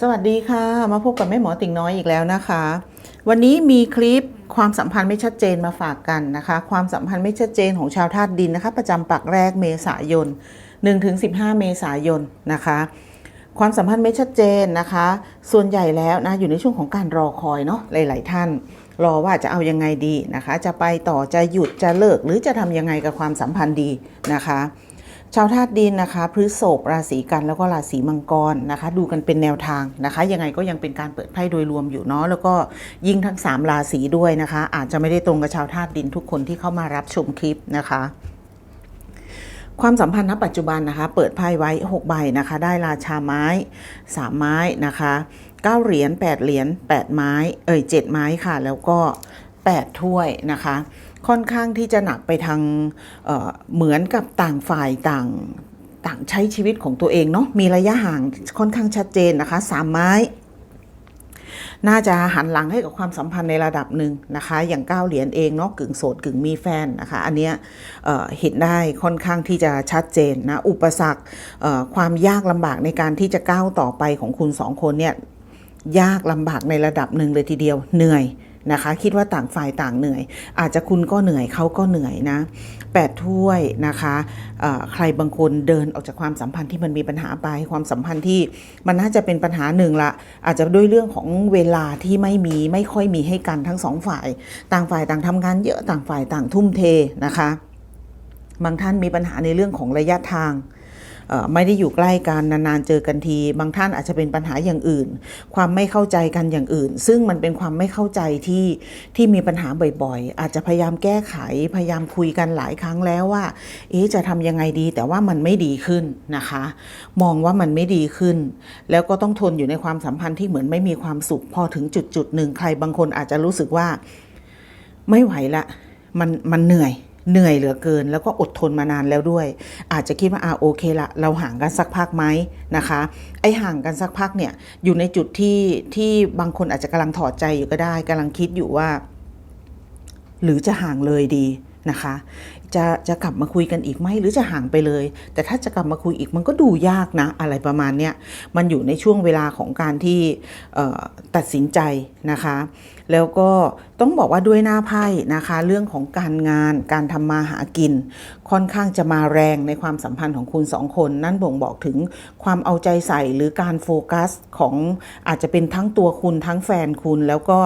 สวัสดีค่ะ มาพบกับแม่หมอติ่งน้อยอีกแล้วนะคะ วันนี้มีคลิปความสัมพันธ์ไม่ชัดเจนมาฝากกันนะคะ ความสัมพันธ์ไม่ชัดเจนของชาวธาตุดินนะคะ ประจำปักแรกเมษายน1-15 เมษายนนะคะ ความสัมพันธ์ไม่ชัดเจนนะคะ ส่วนใหญ่แล้วนะอยู่ในช่วงของการรอคอยเนาะหลาย ๆ ท่าน รอว่าจะเอายังไงดีนะคะ จะไปต่อจะหยุดจะเลิกหรือจะทำยังไงกับความสัมพันธ์ดีนะคะ ชาวธาตุดินนะคะพฤษภราศีกันแล้วก็ราศีมังกรนะคะ ดูกันเป็นแนวทางนะคะ ยังไงก็ยังเป็นการเปิดไพ่โดยรวมอยู่เนาะแล้วก็ยิ่งทั้ง 3 ราศีด้วยนะคะ อาจจะไม่ได้ตรงกับชาวธาตุดินทุกคนที่เข้ามารับชมคลิปนะคะความสัมพันธ์ณปัจจุบันนะคะ เปิดไพ่ไว้ 6 ใบนะคะ ได้ราชาไม้ 3 ไม้นะคะ 9 เหรียญ8เหรียญ8ไม้ เอ่ย7ไม้ค่ะ แล้วก็ 8 ถ้วยนะคะ ค่อนข้างที่จะหนักไปทางเเหมือนกับต่างฝ่ายต่างต่างใช้ชีวิตของตัวเองเนาะมีระยะห่างค่อนข้างชัดเจนนะคะสามไม้ น่าจะหันหลังให้กับความสัมพันธ์ในระดับหนึ่งนะคะ อย่างก้าวเหรียญเองเนาะกึ่งโสดกึ่งมีแฟนนะคะ อันเนี้ยเเห็นได้ค่อนข้างที่จะชัดเจนนะ อุปสรรคความยากลำบากในการที่จะก้าวต่อไปของคุณสองคนเนี่ยยากลำบากในระดับหนึ่งเลยทีเดียวเหนื่อย นะคะ คิดว่าต่างฝ่ายต่างเหนื่อย อาจจะคุณก็เหนื่อยเขาก็เหนื่อยนะแปดถ้วยนะคะใครบางคนเดินออกจากความสัมพันธ์ที่มันมีปัญหาไปความสัมพันธ์ที่มันน่าจะเป็นปัญหาหนึ่งละ อาจจะด้วยเรื่องของเวลาที่ไม่มีไม่ค่อยมีให้กันทั้งสองฝ่าย ต่างฝ่ายต่างทำงานเยอะต่างฝ่ายต่างทุ่มเทนะคะ บางท่านมีปัญหาในเรื่องของระยะทาง ไม่ได้อยู่ใกล้กันนานๆเจอกันที บางท่านอาจจะเป็นปัญหาอย่างอื่น ความไม่เข้าใจกันอย่างอื่น ซึ่งมันเป็นความไม่เข้าใจที่ที่มีปัญหาบ่อยๆ อาจจะพยายามแก้ไขพยายามคุยกันหลายครั้งแล้วว่า เอ๊ะจะทำยังไงดี แต่ว่ามันไม่ดีขึ้นนะคะ มองว่ามันไม่ดีขึ้น แล้วก็ต้องทนอยู่ในความสัมพันธ์ที่เหมือนไม่มีความสุขพอถึงจุดจุดๆหนึ่งใครบางคนอาจจะรู้สึกว่า ไม่ไหวละ มันมันเหนื่อย เหนื่อยเหลือเกิน แล้วก็อดทนมานานแล้วด้วย อาจจะคิดว่าอ่าโอเคละเราห่างกันสักพักไหมนะคะ ไอห่างกันสักพักเนี่ยอยู่ในจุดที่ที่บางคนอาจจะกำลังถอดใจอยู่ก็ได้กำลังคิดอยู่ว่า หรือจะห่างเลยดีนะคะจะจะกลับมาคุยกันอีกไหมหรือจะห่างไปเลย แต่ถ้าจะกลับมาคุยอีกมันก็ดูยากนะ อะไรประมาณเนี้ยมันอยู่ในช่วงเวลาของการที่ตัดสินใจนะคะ แล้วก็ต้องบอกว่าด้วยหน้าไพ่นะคะ เรื่องของการงานการทำมาหากิน ค่อนข้างจะมาแรงในความสัมพันธ์ของคุณสองคน นั่นบ่งบอกถึงความเอาใจใส่หรือการโฟกัสของอาจจะเป็นทั้งตัวคุณทั้งแฟนคุณแล้วก็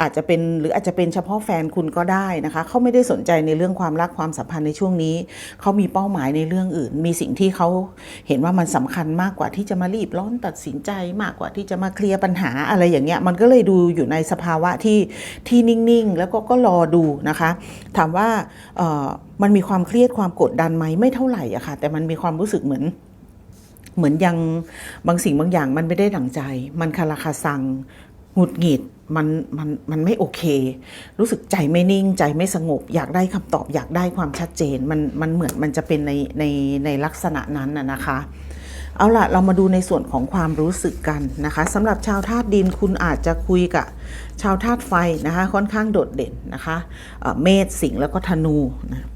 อาจจะเป็นหรืออาจจะเป็นเฉพาะแฟนคุณก็ได้นะคะเขาไม่ได้สนใจในเรื่องความรักความสัมพันธ์ในช่วงนี้ เขามีเป้าหมายในเรื่องอื่น มีสิ่งที่เขาเห็นว่ามันสำคัญมากกว่าที่จะมารีบร้อนตัดสินใจมากกว่าที่จะมาเคลียร์ปัญหาอะไรอย่างเงี้ยมันก็เลยดูอยู่ในสภาวะที่ที่นิ่งๆ แล้วก็ก็รอดูนะคะ ถามว่ามันมีความเครียดความกดดันไหมไม่เท่าไหร่อะค่ะ แต่มันมีความรู้สึกเหมือนเหมือนยังบางสิ่งบางอย่างมันไม่ได้ดั่งใจ มันคาราคาซัง หงุดหงิดมันมันมันไม่โอเค รู้สึกใจไม่นิ่งใจไม่สงบ อยากได้คำตอบอยากได้ความชัดเจน มันมันเหมือนมันจะเป็นในในในลักษณะนั้นน่ะนะคะ เอาล่ะเรามาดูในส่วนของความรู้สึกกันนะคะสำหรับชาวธาตุดินคุณอาจจะคุยกับชาวธาตุไฟนะคะค่อนข้างโดดเด่นนะคะเเมษสิงห์แล้วก็ธนูนะ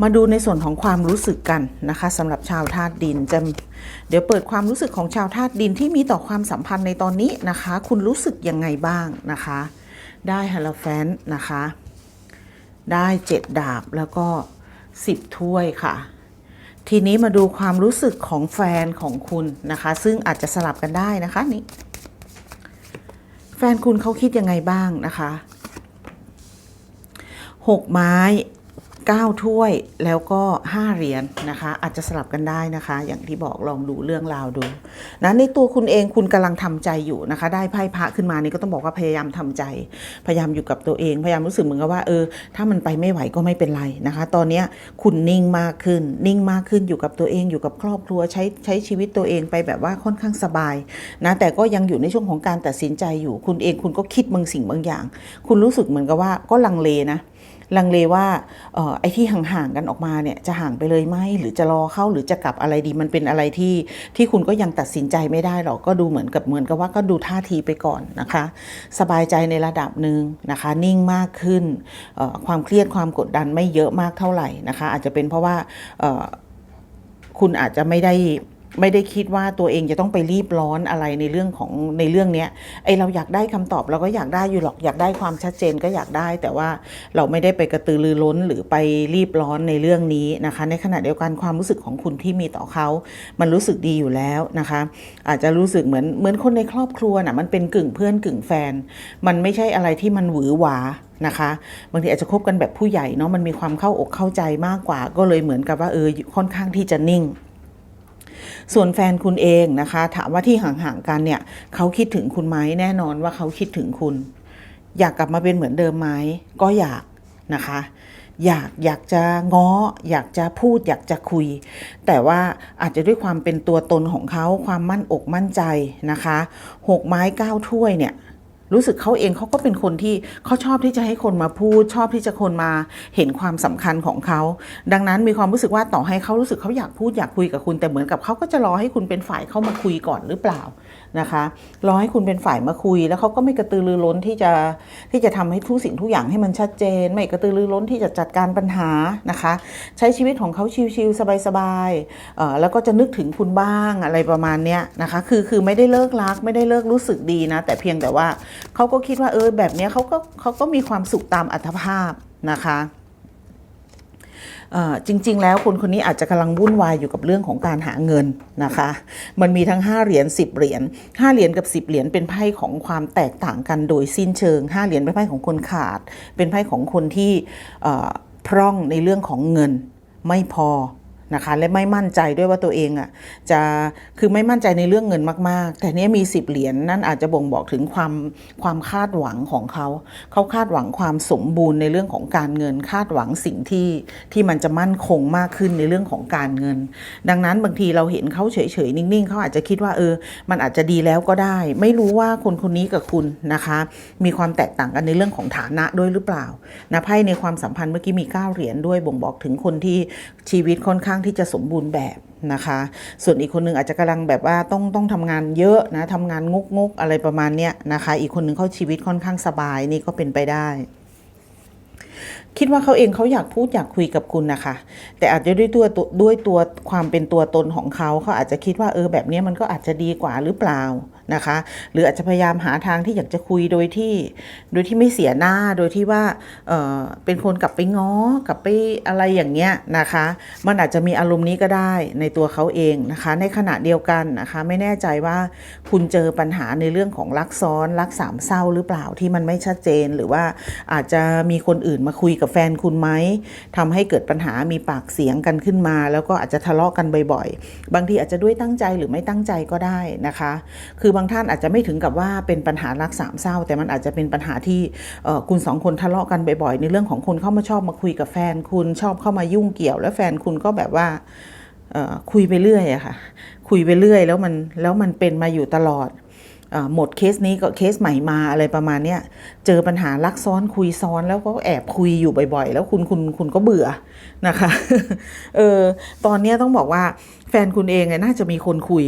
มาดูในส่วนของความรู้สึกกันนะคะสำหรับชาวธาตุดินจะเดี๋ยวเปิดความรู้สึกของชาวธาตุดินที่มีต่อความสัมพันธ์ในตอนนี้นะคะ คุณรู้สึกยังไงบ้างนะคะ ได้ฮาลแฟนนะคะ ได้เจ็ดดาบแล้วก็สิบถ้วยค่ะ ทีนี้มาดูความรู้สึกของแฟนของคุณนะคะ ซึ่งอาจจะสลับกันได้นะคะนี่แฟนคุณเขาคิดยังไงบ้างนะคะหกไม้ เก้าถ้วยแล้วก็ห้าเหรียญนะคะ อาจจะสลับกันได้นะคะ อย่างที่บอกลองดูเรื่องราวดูนะในตัวคุณเองคุณกำลังทำใจอยู่นะคะ ได้ไพ่พระขึ้นมานี่ก็ต้องบอกว่าพยายามทำใจ พยายามอยู่กับตัวเอง พยายามรู้สึกเหมือนกับว่าเออ ถ้ามันไปไม่ไหวก็ไม่เป็นไรนะคะ ตอนนี้คุณนิ่งมากขึ้น นิ่งมากขึ้นอยู่กับตัวเองอยู่กับครอบครัวใช้ใช้ชีวิตตัวเองไปแบบว่าค่อนข้างสบายนะแต่ก็ยังอยู่ในช่วงของการตัดสินใจอยู่ คุณเองคุณก็คิดบางสิ่งบางอย่าง คุณรู้สึกเหมือนกับว่าก็ลังเลนะ ลังเลว่าออไอ้ที่ห่างๆกันออกมาเนี่ยจะห่างไปเลยไหมหรือจะรอเข้าหรือจะกลับอะไรดีมันเป็นอะไรที่ที่คุณก็ยังตัดสินใจไม่ได้หรอกก็ดูเหมือนกับเหมือนกับว่าก็ดูท่าทีไปก่อนนะคะ สบายใจในระดับหนึ่งนะคะ นิ่งมากขึ้นออความเครียดความกดดันไม่เยอะมากเท่าไหร่นะคะ อาจจะเป็นเพราะว่าออคุณอาจจะไม่ได้ ไม่ได้คิดว่าตัวเองจะต้องไปรีบร้อนอะไรในเรื่องของในเรื่องเนี้ยไอเราอยากได้คำตอบเราก็อยากได้อยู่หรอกอยากได้ความชัดเจนก็อยากได้ แต่ว่าเราไม่ได้ไปกระตือรือร้นหรือไปรีบร้อนในเรื่องนี้นะคะ ในขณะเดียวกันความรู้สึกของคุณที่มีต่อเขา มันรู้สึกดีอยู่แล้วนะคะ อาจจะรู้สึกเหมือนเหมือนคนในครอบครัวน่ะมันเป็นกึ่งเพื่อนกึ่งแฟน มันไม่ใช่อะไรที่มันหวือหวานะคะบางทีอาจจะคบกันแบบผู้ใหญ่เนาะมันมีความเข้าอกเข้าใจมากกว่า ก็เลยเหมือนกับว่าเออค่อนข้างที่จะนิ่ง ส่วนแฟนคุณเองนะคะ ถามว่าที่ห่างๆกันเนี่ยเขาคิดถึงคุณไหมแน่นอนว่าเขาคิดถึงคุณ อยากกลับมาเป็นเหมือนเดิมไหมก็อยากนะคะอยากอยากจะง้อ อยากจะพูดอยากจะคุย แต่ว่าอาจจะด้วยความเป็นตัวตนของเขาความมั่นอกมั่นใจนะคะหกไม้เก้าถ้วยเนี่ย รู้สึกเขาเองเขาก็เป็นคนที่เขาชอบที่จะให้คนมาพูด ชอบที่จะคนมาเห็นความสำคัญของเขา ดังนั้นมีความรู้สึกว่าต่อให้เขารู้สึกเขาอยากพูดอยากคุยกับคุณ แต่เหมือนกับเขาก็จะรอให้คุณเป็นฝ่ายเข้ามาคุยก่อนหรือเปล่านะคะรอให้คุณเป็นฝ่ายมาคุย แล้วเขาก็ไม่กระตือรือร้นที่จะที่จะทำให้ทุกสิ่งทุกอย่างให้มันชัดเจน ไม่กระตือรือร้นที่จะจัดการปัญหานะคะ ใช้ชีวิตของเขาชิลๆสบายๆเอ่อแล้วก็จะนึกถึงคุณบ้างอะไรประมาณเนี้ยนะคะคือคือไม่ได้เลิกรักไม่ได้เลิกรู้สึกดีนะ แต่เพียงแต่ว่าเขาก็คิดว่าเออแบบเนี้ยเขาก็เขาก็มีความสุขตามอัตภาพนะคะเอ่อจริง ๆ แล้วคนคนนี้อาจจะกำลังวุ่นวายอยู่กับเรื่องของการหาเงินนะคะ มันมีทั้ง 5 เหรียญ10 เหรียญ5เหรียญกับ 10 เหรียญเป็นไพ่ของความแตกต่างกันโดยสิ้นเชิง 5 เหรียญเป็นไพ่ของคนขาด เป็นไพ่ของคนที่เอ่อพร่องในเรื่องของเงินไม่พอ นะคะและไม่มั่นใจด้วยว่าตัวเองอะจะคือไม่มั่นใจในเรื่องเงินมาก ๆ แต่นี้มี 10 เหรียญนั่นอาจจะบ่งบอกถึงความความคาดหวังของเขา เขาคาดหวังความสมบูรณ์ในเรื่องของการเงิน คาดหวังสิ่งที่ที่มันจะมั่นคงมากขึ้นในเรื่องของการเงิน ดังนั้นบางทีเราเห็นเขาเฉย ๆ นิ่ง ๆ เขาอาจจะคิดว่าเออ มันอาจจะดีแล้วก็ได้ ไม่รู้ว่าคนคนนี้กับคุณนะคะ มีความแตกต่างกันในเรื่องของฐานะด้วยหรือเปล่านะไพ่ในความสัมพันธ์เมื่อกี้มี9เหรียญด้วยบ่งบอกถึงคนที่ชีวิตค่อนข้างที่จะสมบูรณ์แบบนะคะ ส่วนอีกคนหนึงอาจจะกำลังแบบว่าต้องต้องทำงานเยอะนะทำงานงกงกอะไรประมาณเนี้ยนะคะ อีกคนหนึงเขาชีวิตค่อนข้างสบายนี่ก็เป็นไปได้ คิดว่าเขาเองเขาอยากพูดอยากคุยกับคุณนะคะ แต่อาจจะด้วยตัวด้วยตัวความเป็นตัวตนของเขาเขาอาจจะคิดว่าเออแบบนี้มันก็อาจจะดีกว่าหรือเปล่า นะคะ หรืออาจจะพยายามหาทางที่อยากจะคุยโดยที่ โดยที่ไม่เสียหน้าโดยที่ว่าเออเป็นคนกลับไปง้อกลับไปอะไรอย่างเงี้ยนะคะ มันอาจจะมีอารมณ์นี้ก็ได้ในตัวเขาเองนะคะ ในขณะเดียวกันนะคะ ไม่แน่ใจว่าคุณเจอปัญหาในเรื่องของรักซ้อนรักสามเศร้าหรือเปล่าที่มันไม่ชัดเจนหรือว่าอาจจะมีคนอื่นมาคุยกับแฟนคุณไหมทำให้เกิดปัญหามีปากเสียงกันขึ้นมา แล้วก็อาจจะทะเลาะกันบ่อยๆ บางทีอาจจะด้วยตั้งใจหรือไม่ตั้งใจก็ได้นะคะ คือบางางท่านอาจจะไม่ถึงกับว่าเป็นปัญหารักสามเศร้า แต่มันอาจจะเป็นปัญหาที่คุณสองคนทะเลาะกันบ่อยๆในเรื่องของคนเข้ามาชอบมาคุยกับแฟนคุณชอบเข้ามายุ่งเกี่ยว แล้วแฟนคุณก็แบบว่าคุยไปเรื่อยอะค่ะ คุยไปเรื่อยแล้วมันแล้วมันเป็นมาอยู่ตลอดหมดเคสนี้ก็เคสใหม่มาอะไรประมาณเนี้ยเจอปัญหารักซ้อนคุยซ้อนแล้วก็แอบคุยอยู่บ่อยๆ แล้วคุณคุณคุณก็เบื่อนะคะเออตอนเนี้ยต้องบอกว่าแฟนคุณเองเนี่ยน่าจะมีคนคุย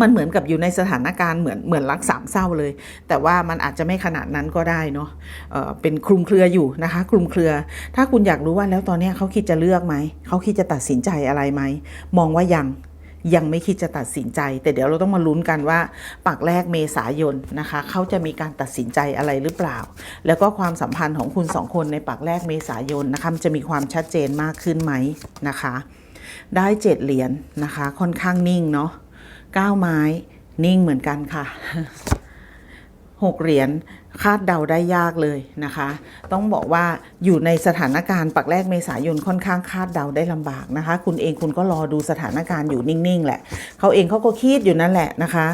มันเหมือนกับอยู่ในสถานการณ์เหมือนเหมือนรักสามเศร้าเลย แต่ว่ามันอาจจะไม่ขนาดนั้นก็ได้เนาะเเป็นคลุมเครืออยู่นะคะคลุมเครือ ถ้าคุณอยากรู้ว่าแล้วตอนนี้เขาคิดจะเลือกไหมเขาคิดจะตัดสินใจอะไรไหมมองว่ายังยังไม่คิดจะตัดสินใจ แต่เดี๋ยวเราต้องมาลุ้นกันว่าปากแรกเมษายนนะคะเขาจะมีการตัดสินใจอะไรหรือเปล่า แล้วก็ความสัมพันธ์ของคุณสองคนในปากแรกเมษายนนะคะจะมีความชัดเจนมากขึ้นไหมนะคะ ได้เจ็ดเหรียญนะคะ ค่อนข้างนิ่งเนาะ เก้าไม้นิ่งเหมือนกันค่ะหกเหรียญคาดเดาได้ยากเลยนะคะ ต้องบอกว่าอยู่ในสถานการณ์ปักแรกเมษายนค่อนข้างคาดเดาได้ลำบากนะคะ คุณเองคุณก็รอดูสถานการณ์อยู่นิ่งๆแหละเขาเองเขาก็คิดอยู่นั่นแหละนะคะ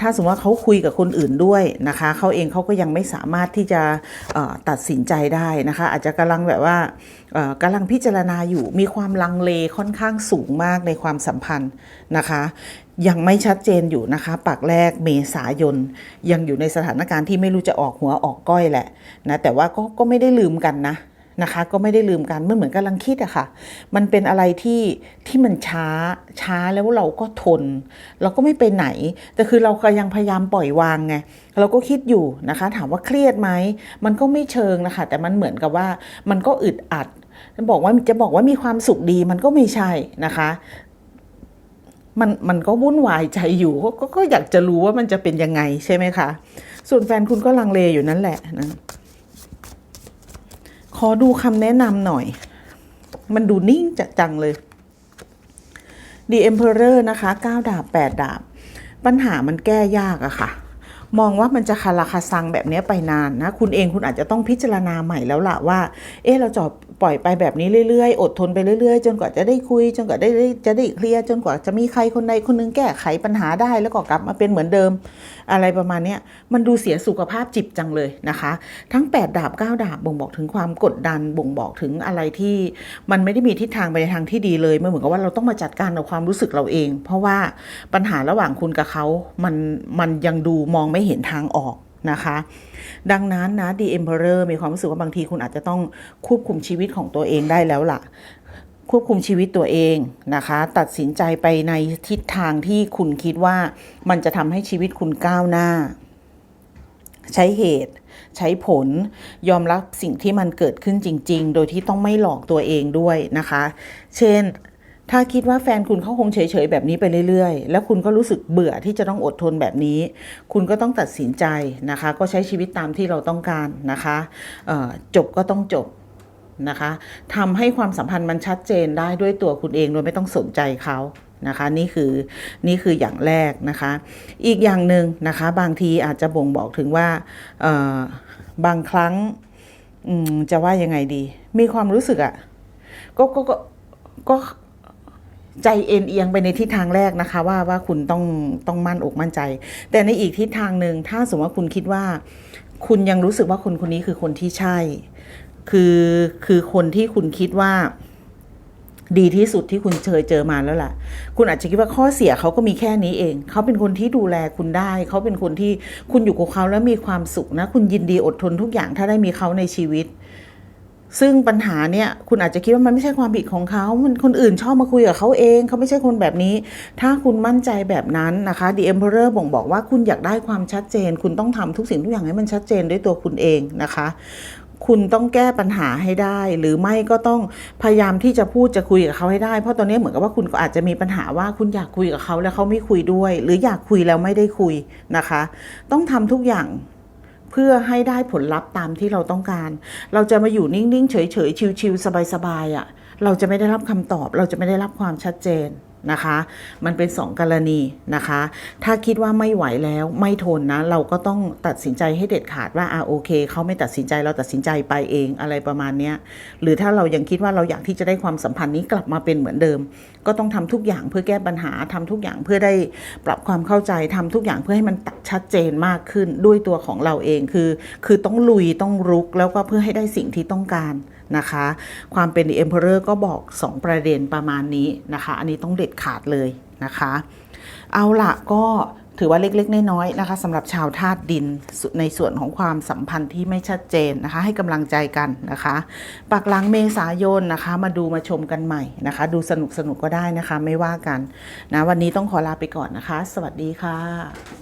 ถ้าสมมติว่าเขาคุยกับคนอื่นด้วยนะคะเขาเองเขาก็ยังไม่สามารถที่จะตัดสินใจได้นะคะ อาจจะกำลังแบบว่าเอ่อกำลังพิจารณาอยู่มีความลังเลค่อนข้างสูงมากในความสัมพันธ์นะคะยังไม่ชัดเจนอยู่นะคะ ปากแรกเมษายนยังอยู่ในสถานการณ์ที่ไม่รู้จะออกหัวออกก้อยแหละนะแต่ว่าก็ก็ไม่ได้ลืมกันนะนะคะ ก็ไม่ได้ลืมกันมันเหมือนกำลังคิดอะค่ะ มันเป็นอะไรที่ที่มันช้าช้าแล้วเราก็ทน เราก็ไม่ไปไหน แต่คือเราก็ยังพยายามปล่อยวางไงเราก็คิดอยู่นะคะ ถามว่าเครียดไหมมันก็ไม่เชิงนะคะ แต่มันเหมือนกับว่ามันก็อึดอัดบอกว่าจะบอกว่ามีความสุขดีมันก็ไม่ใช่นะคะมันมันก็วุ่นวายใจอยู่ก็ก็ก็อยากจะรู้ว่ามันจะเป็นยังไงใช่ไหมคะ ส่วนแฟนคุณก็ลังเลอยู่นั่นแหละนะ ขอดูคำแนะนำหน่อย มันดูนิ่งจัดจังเลย The Emperor นะคะ 9 ดาบ 8 ดาบ ปัญหามันแก้ยากอะค่ะ มองว่ามันจะคาราคาซังแบบนี้ไปนานนะ คุณเองคุณอาจจะต้องพิจารณาใหม่แล้วล่ะว่า เออเราจะปล่อยไปแบบนี้เรื่อยๆ อดทนไปเรื่อยๆ จนกว่าจะได้คุย จนกว่าได้จะได้เคลียร์จนกว่าจะมีใครคนใดคนหนึงแก้ไขปัญหาได้แล้วก็กลับมาเป็นเหมือนเดิม อะไรประมาณนี้มันดูเสียสุขภาพจิตจังเลยนะคะ ทั้ง 8 ดาบ 9 ดาบบ่งบอกถึงความกดดันบ่งบอกถึงอะไรที่มันไม่ได้มีทิศทางไปในทางที่ดีเลยมันเหมือนกับว่าเราต้องมาจัดการกับความรู้สึกเราเอง เพราะว่าปัญหาระหว่างคุณกับเขามันมันยังดูมองไม่เห็นทางออกนะคะ ดังนั้นนะ The Emperor มีความรู้สึกว่าบางทีคุณอาจจะต้องควบคุมชีวิตของตัวเองได้แล้วล่ะ ควบคุมชีวิตตัวเองนะคะ ตัดสินใจไปในทิศทางที่คุณคิดว่ามันจะทำให้ชีวิตคุณก้าวหน้า ใช้เหตุ ใช้ผล ยอมรับสิ่งที่มันเกิดขึ้นจริง ๆ โดยที่ต้องไม่หลอกตัวเองด้วยนะคะ เช่น ถ้าคิดว่าแฟนคุณเขาคงเฉยๆแบบนี้ไปเรื่อยๆ แล้วคุณก็รู้สึกเบื่อที่จะต้องอดทนแบบนี้ คุณก็ต้องตัดสินใจนะคะ ก็ใช้ชีวิตตามที่เราต้องการนะคะจบก็ต้องจบนะคะทำให้ความสัมพันธ์มันชัดเจนได้ด้วยตัวคุณเองโดยไม่ต้องสนใจเขานะคะนี่คือนี่คืออย่างแรกนะคะ อีกอย่างหนึ่งนะคะบางทีอาจจะบ่งบอกถึงว่าบางครั้งจะว่ายังไงดี มีความรู้สึกอะก็ก็ก็ก็ ใจเอ็นเอียงไปในทิศทางแรกนะคะ ว่าว่าคุณต้องต้องมั่นอกมั่นใจ แต่ในอีกทิศทางหนึ่งถ้าสมมติว่าคุณคิดว่า คุณยังรู้สึกว่าคนคนนี้คือคนที่ใช่ คือคือคนที่คุณคิดว่าดีที่สุดที่คุณเคยเจอมาแล้วล่ะ คุณอาจจะคิดว่าข้อเสียเขาก็มีแค่นี้เอง เขาเป็นคนที่ดูแลคุณได้ เขาเป็นคนที่คุณอยู่กับเขาแล้วมีความสุขนะ คุณยินดีอดทนทุกอย่างถ้าได้มีเขาในชีวิต ซึ่งปัญหาเนี่ยคุณอาจจะคิดว่ามันไม่ใช่ความผิดของเขามันคนอื่นชอบมาคุยกับเขาเอง เขาไม่ใช่คนแบบนี้ ถ้าคุณมั่นใจแบบนั้นนะคะ The Emperor บ่งบอกว่าคุณอยากได้ความชัดเจน คุณต้องทำทุกสิ่งทุกอย่างให้มันชัดเจนด้วยตัวคุณเองนะคะคุณต้องแก้ปัญหาให้ได้ หรือไม่ก็ต้องพยายามที่จะพูดจะคุยกับเขาให้ได้ เพราะตอนนี้เหมือนกับว่าคุณก็อาจจะมีปัญหาว่าคุณอยากคุยกับเขาแล้วเขาไม่คุยด้วย หรืออยากคุยแล้วไม่ได้คุยนะคะ ต้องทำทุกอย่าง เพื่อให้ได้ผลลัพธ์ตามที่เราต้องการ เราจะมาอยู่นิ่ง ๆ เฉย ๆ ชิว ๆ สบาย ๆอะ เราจะไม่ได้รับคำตอบ เราจะไม่ได้รับความชัดเจน นะคะ มันเป็นสองกรณีนะคะ ถ้าคิดว่าไม่ไหวแล้วไม่ทนนะ เราก็ต้องตัดสินใจให้เด็ดขาดว่าอ่าโอเคเขาไม่ตัดสินใจเราตัดสินใจไปเองอะไรประมาณนี้หรือถ้าเรายังคิดว่าเราอยากที่จะได้ความสัมพันธ์นี้กลับมาเป็นเหมือนเดิม ก็ต้องทำทุกอย่างเพื่อแก้ปัญหาทำทุกอย่างเพื่อได้ปรับความเข้าใจทำทุกอย่างเพื่อให้มันชัดเจนมากขึ้นด้วยตัวของเราเองคือ คือต้องลุยต้องรุกแล้วก็เพื่อให้ได้สิ่งที่ต้องการ นะคะ ความเป็น The Emperor ก็บอก 2 ประเด็นประมาณนี้นะคะ อันนี้ต้องเด็ดขาดเลยนะคะ เอาละก็ถือว่าเล็กๆ น้อยๆนะคะสำหรับชาวธาตุดินในส่วนของความสัมพันธ์ที่ไม่ชัดเจนนะคะ ให้กำลังใจกันนะคะปักหลังเมษายนนะคะ มาดูมาชมกันใหม่นะคะ ดูสนุกๆก็ได้นะคะ ไม่ว่ากันนะวันนี้ต้องขอลาไปก่อนนะคะ สวัสดีค่ะ